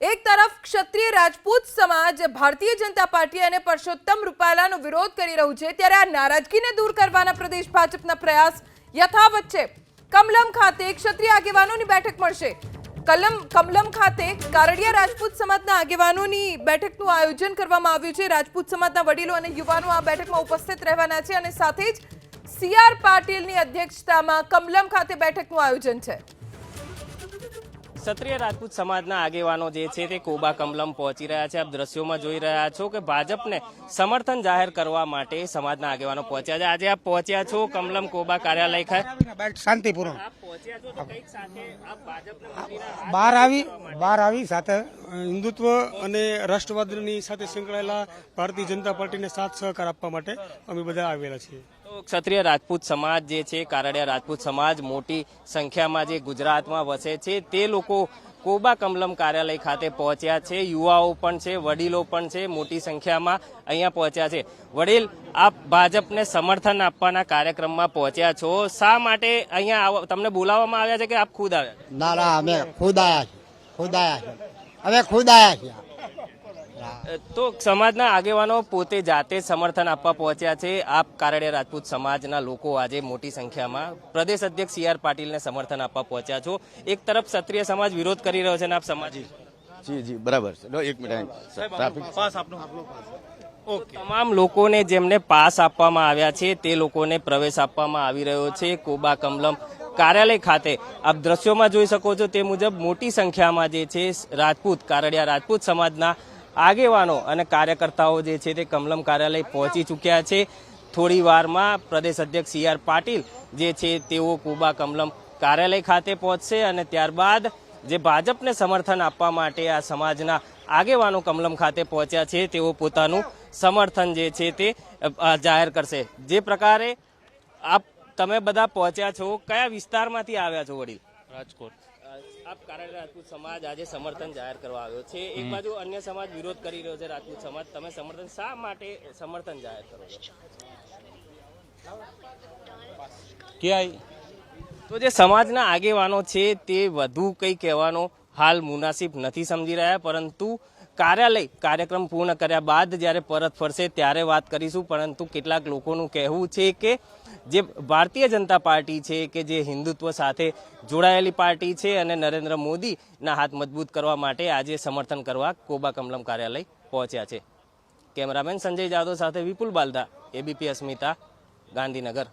એક તરફ ક્ષત્રિય રાજપૂત સમાજ ભારતીય જનતા પાર્ટી અને પરસોત્તમ રૂપાલાનો વિરોધ કરી રહ્યું છે, ત્યારે આ નારાજગીને દૂર કરવાના પ્રદેશ ભાજપના પ્રયાસ યથાવત છે. કમલમ ખાતે ક્ષત્રિય આગેવાનોની બેઠક મળશે. કલમ, કમલમ ખાતે કારડિયા રાજપૂત સમાજના આગેવાનોની બેઠકનું આયોજન કરવામાં આવ્યું છે. રાજપૂત સમાજના વડીલો અને યુવાનો આ બેઠકમાં ઉપસ્થિત રહેવાના છે અને સાથે જ સીઆર પાટીલની અધ્યક્ષતામાં કમલમ ખાતે બેઠકનું આયોજન છે. ક્ષત્રિય રાજપૂત સમાજના આગેવાનો જે છે તે કોબા કમલમ પહોંચી રહ્યા છે. આપ દ્રશ્યોમાં જોઈ રહ્યા છો કે ભાજપને સમર્થન જાહેર કરવા માટે સમાજના આગેવાનો પહોંચ્યા છે. આજે આપ પહોંચ્યા છો કમલમ કોબા કાર્યાલય ખાતે? શાંતિપૂર્વક. બહાર આવી બહાર આવી સાથે હિન્દુત્વ અને રાષ્ટ્રવાદની સાથે સંકળાયેલા ભારતીય જનતા પાર્ટીને સાથ સહકાર આપવા માટે અમે બધા આવેલા છીએ. ક્ષત્રિય રાજપૂત સમાજ જે છે કારડિયા રાજપૂત સમાજ મોટી સંખ્યામાં જે ગુજરાતમાં વસે છે તે લોકો કોબા કમલમ કાર્યાલય ખાતે પહોંચ્યા છે. યુવાઓ પણ છે વડીલો પણ છે મોટી સંખ્યામાં અહીંયા પહોંચ્યા છે. વડીલ આપ ભાજપને સમર્થન આપવાના કાર્યક્રમમાં પહોંચ્યા છો. શા માટે અહીંયા તમને બોલાવવામાં આવ્યા છે કે આપ ખુદ આવ્યા? ના ના અમે ખુદ આવ્યા છીએ. ખુદ આયા અમે ખુદ આયા છીએ. તો સમાજના આગેવાનો પોતે જાતે સમર્થન આપવા પહોંચ્યા છે. આપ કારણે રાજપૂત સમાજના લોકો આજે મોટી સંખ્યામાં પ્રદેશ અધ્યક્ષ સી આર પાટીલને સમર્થન આપવા પહોંચ્યા છો. એક તરફ ક્ષત્રિય સમાજ વિરોધ કરી રહ્યો છે ને આપ સમાજ? જી જી બરાબર છે. લો, એક મિનિટ. ટ્રાફિક તમામ લોકોને જેમને પાસ આપવામાં આવ્યા છે તે લોકોને પ્રવેશ આપવામાં આવી રહ્યો છે. કોબા કમલમ કાર્યાલય ખાતે. આપ દ્રશ્યોમાં જોઈ શકો છો તે મુજબ મોટી સંખ્યામાં જે છે રાજપૂત, કારડિયા રાજપૂત સમાજના આગેવાનો અને કાર્યકર્તાઓ જે છે તે કમલમ કાર્યાલય પહોંચી ચૂક્યા છે. થોડી વારમાં પ્રદેશ અધ્યક્ષ સી આર પાટીલ જે છે તેઓ કુબા કમલમ કાર્યાલય ખાતે પહોંચશે અને ત્યારબાદ જે ભાજપને સમર્થન આપવા માટે આ સમાજના આગેવાનો કમલમ ખાતે પહોંચ્યા છે, તેઓ પોતાનું સમર્થન જે છે તે જાહેર કરશે. જે પ્રકારે આપ તમે બધા પહોંચ્યા છો. કયા વિસ્તારમાંથી આવ્યા છો વડીલ? રાજકોટ. આપ કારણ રાજપૂત સમાજ આજે સમર્થન જાહેર કરવા આવ્યો છે. એક બાજુ અન્ય સમાજ વિરોધ કરી રહ્યો છે રાજપૂત સમાજ. તમે સમર્થન શા માટે સમર્થન જાહેર કરો છો? ક્યાંય? તો જે સમાજના આગેવાનો છે તે વધુ કંઈ કહેવાનો હાલ મુનાસિબ નથી સમજી રહ્યા પરંતુ કાર્યાલય કાર્યક્રમ પૂર્ણ કર્યા બાદ જ્યારે પરત ફરશે ત્યારે વાત કરીશું. પરંતુ કેટલાક લોકોનું કહેવું છે કે જે ભારતીય જનતા પાર્ટી છે કે જે હિન્દુત્વ સાથે જોડાયેલી પાર્ટી છે અને નરેન્દ્ર મોદીના હાથ મજબૂત કરવા માટે આજે સમર્થન કરવા કોબા કમલમ કાર્યાલય પહોંચ્યા છે. કેમેરામેન સંજય જાદવ સાથે વિપુલ બાલદા એબીપી અસ્મિતા, ગાંધીનગર.